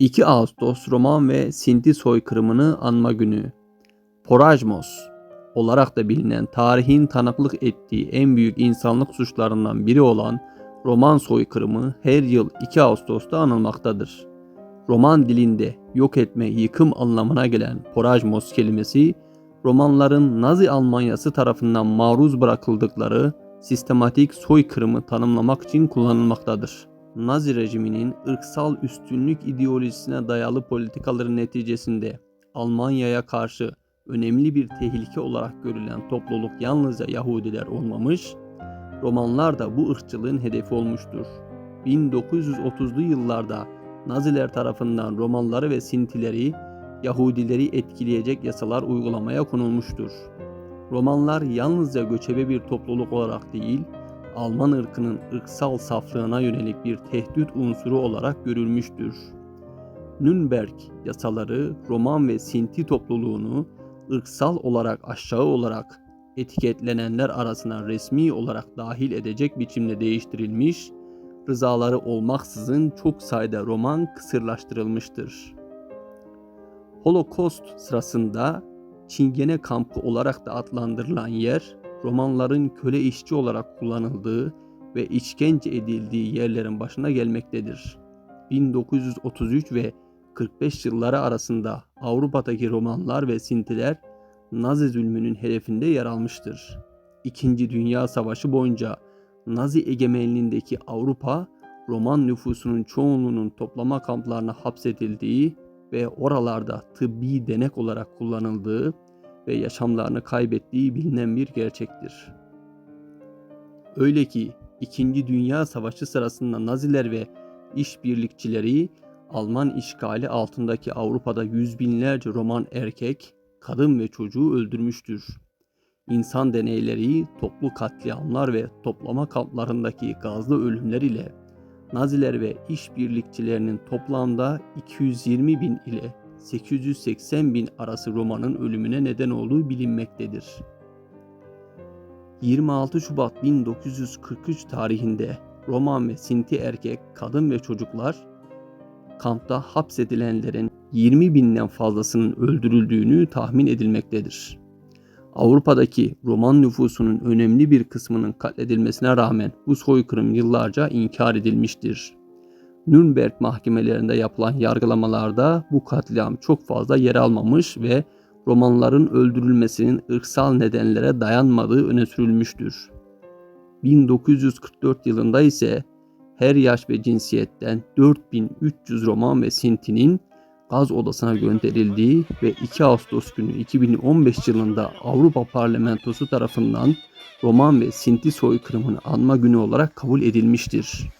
2 Ağustos Roman ve Sinti soykırımını anma günü. Porajmos olarak da bilinen tarihin tanıklık ettiği en büyük insanlık suçlarından biri olan Roman soykırımı her yıl 2 Ağustos'ta anılmaktadır. Roman dilinde yok etme, yıkım anlamına gelen porajmos kelimesi Romanların Nazi Almanyası tarafından maruz bırakıldıkları sistematik soykırımı tanımlamak için kullanılmaktadır. Nazi rejiminin ırksal üstünlük ideolojisine dayalı politikaları neticesinde Almanya'ya karşı önemli bir tehlike olarak görülen topluluk yalnızca Yahudiler olmamış, Romanlar da bu ırkçılığın hedefi olmuştur. 1930'lu yıllarda Naziler tarafından Romanları ve Sintileri, Yahudileri etkileyecek yasalar uygulamaya konulmuştur. Romanlar yalnızca göçebe bir topluluk olarak değil, Alman ırkının ırksal saflığına yönelik bir tehdit unsuru olarak görülmüştür. Nürnberg yasaları Roman ve Sinti topluluğunu ırksal olarak aşağı olarak etiketlenenler arasına resmi olarak dahil edecek biçimde değiştirilmiş, rızaları olmaksızın çok sayıda roman kısırlaştırılmıştır. Holocaust sırasında Çingene kampı olarak da adlandırılan yer, romanların köle işçi olarak kullanıldığı ve işkence edildiği yerlerin başına gelmektedir. 1933 ve 45 yılları arasında Avrupa'daki Romanlar ve Sintiler Nazi zulmünün hedefinde yer almıştır. İkinci Dünya Savaşı boyunca Nazi egemenliğindeki Avrupa, Roman nüfusunun çoğunluğunun toplama kamplarına hapsedildiği ve oralarda tıbbi denek olarak kullanıldığı ve yaşamlarını kaybettiği bilinen bir gerçektir. Öyle ki İkinci Dünya Savaşı sırasında Naziler ve işbirlikçileri Alman işgali altındaki Avrupa'da yüz binlerce Roman erkek, kadın ve çocuğu öldürmüştür. İnsan deneyleri, toplu katliamlar ve toplama kamplarındaki gazlı ölümler ile Naziler ve işbirlikçilerinin toplamda 220 bin ile 880 bin arası Roma'nın ölümüne neden olduğu bilinmektedir. 26 Şubat 1943 tarihinde Roman ve Sinti erkek, kadın ve çocuklar kampta hapsedilenlerin 20 binden fazlasının öldürüldüğünü tahmin edilmektedir. Avrupa'daki Roman nüfusunun önemli bir kısmının katledilmesine rağmen bu soykırım yıllarca inkar edilmiştir. Nürnberg mahkemelerinde yapılan yargılamalarda bu katliam çok fazla yer almamış ve Romanların öldürülmesinin ırksal nedenlere dayanmadığı öne sürülmüştür. 1944 yılında ise her yaş ve cinsiyetten 4300 Roman ve Sinti'nin gaz odasına gönderildiği ve 2 Ağustos günü 2015 yılında Avrupa Parlamentosu tarafından Roman ve Sinti soykırımını anma günü olarak kabul edilmiştir.